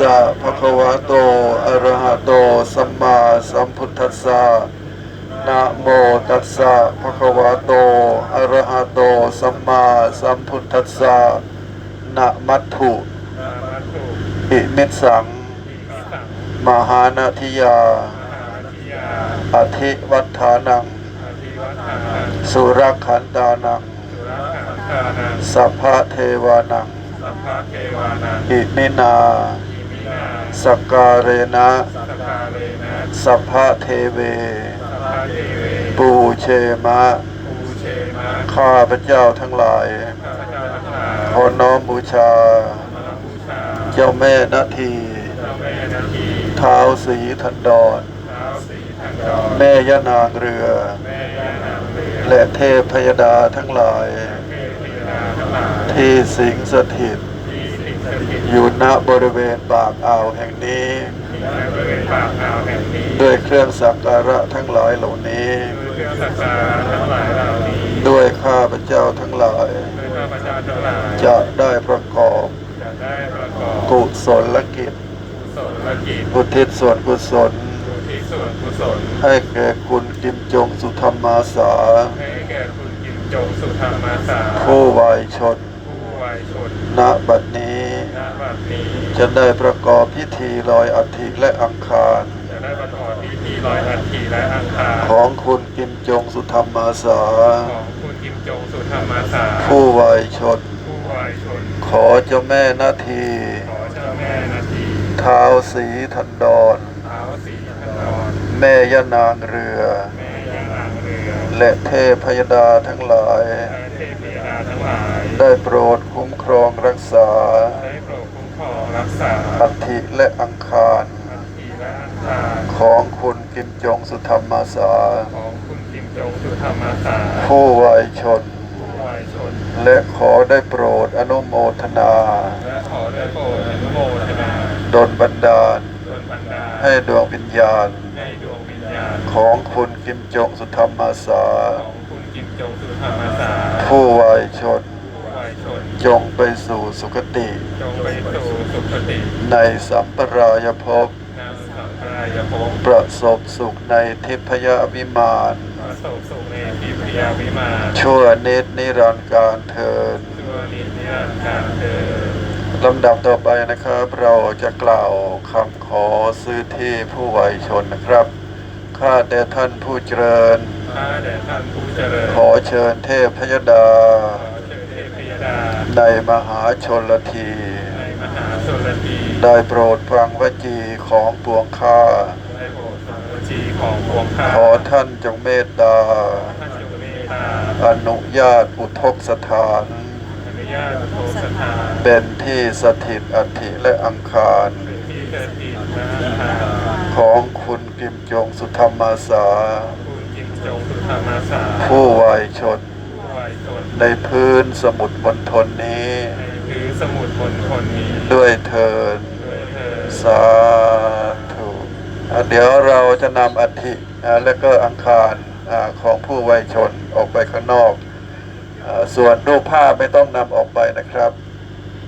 สะภะคะวะโต อะระหะโต สัมมาสัมพุทธัสสะ นะโมตัสสะภะคะวะโต อะระหะโต สัมมาสัมพุทธัสสะ นะมัตถุนามัตถุอิมิตสังอิสัง มหานาทิยามหาทิยาอธิวัฏฐานังอธิวัฒนาสุรขันตานัง สุรขันธานังสัพพะเทวานัง สัพพะเทวานังอิมินาอิมินา สกการเรนะสัพพะเรนะสัพพะเทเวสัพพะเทเว ปูเชมะภูเชนะข้าพระเจ้าทั้งหลายข้าพเจ้าทั้งหลาย ขอน้อมบูชามรบูชาเจ้าแม่นาทีเจ้าแม่นาทีเท้าสีทันดรเท้าสีทันดรแม่ยานางเรือแม่ย่านางเรือ และเทพพยดาทั้งหลายเทพธิดาทั้งหลายที่สิงสถิตที่สิงสถิต อยู่ณบริเวณปากอ่าวแห่งนี้ในบริเวณปากอ่าวแห่งนี้ ด้วยเครื่องสักการะทั้งหลายเหล่านี้ ด้วยเครื่องสักการะทั้งหลายเหล่านี้ด้วยข้าพระเจ้าทั้งหลายด้วยข้าพเจ้าทั้งหลาย จะได้ประกอบจะได้ประกอบกุศลกิจกุศลกิจอุทิศส่วนกุศลอุทิศส่วนกุศลให้แก่คุณกิมจงสุธรรมาสาให้แก่คุณกิมจงสุธรรมาสาผู้วายชน ผู้วายชนณบัดนี้ณบัดนี้จะได้ประกอบพิธีลอยอัฐิและอังคาร จะได้ประกอบพิธีลอยอัฐิและอังคาร ของคุณกิมจงสุธรรมาสา ของคุณกิมจงสุธรรมาสา ผู้วายชน ผู้วายชน ขอเจ้าแม่นาที ขอเจ้าแม่นาทีเท้าสีทันดรเท้าสีทันดรแม่ยานางเรือแม่ย่านางเรือ และเทพพยดาทั้งหลายและเทพธิดาทั้งหลาย ได้โปรดคุ้มค รองรักษาได้โปรดคุ้มครองรักษาอัฐิและอังคาร อัฐิและอังคารของคุณกิมจงสุธรรมาสา ของคุณกิมจงสุธรรมาสาผู้วายชน ผู้วายชน และขอได้โปรดอนุโมทนา และขอได้โปรดอนุโมทนาดลบันดาลส่วนบรรดาให้ดวงวิญญาณ ให้ดวงวิญญาณของคุณกิมจงสุธรรมาสา ของคุณกิมจงสุธรรมาสาผู้วายชนผู้วายชน จงไปสู่สุคติ จงไปสู่สุคติในสัมปรายภพนางสังกรายภพประสบสุขในทิพยวิมานประสบสุขในทิพยาวิมานชั่วนิดนิรันดร์การเทินชั่วนิจนิรันดร์การเถิดลำดับต่อไปนะครับ เราจะกล่าวคำขอซื้อที่ผู้วัยชนนะครับข้าแต่ท่านผู้เจริญข้าแด่ท่านผู้เจริญ ขอเชิญเทพพยดาขอ ในมหาชนลทีในมหาชนทีได้โปรดฟังวจีของปวงข้าได้โปรดสังวจีของพวงข้าขอท่านจงเมตตาท่านจงเมตตา อนุญาตอุทกสถานอนุญาตโทสถานเป็นที่สถิตอัฐิและอังคารเป็นที่เกิดดินนะฮะของคุณกิมจงสุธรรมาสาคุณกิมจงสุธรรมาสา ผู้วายชนผู้วายชน ในพื้นสมุทรมณฑลนี้ ในพื้นสมุทรมณฑลนี้ด้วยเทินด้วยเธอสาธุอะเดี๋ยวเราจะนำอัฐิอะและก็อังคารอะของผู้วัยชนออกไปข้างนอกอะส่วนรูปภาพไม่ต้องนำออกไปนะครับ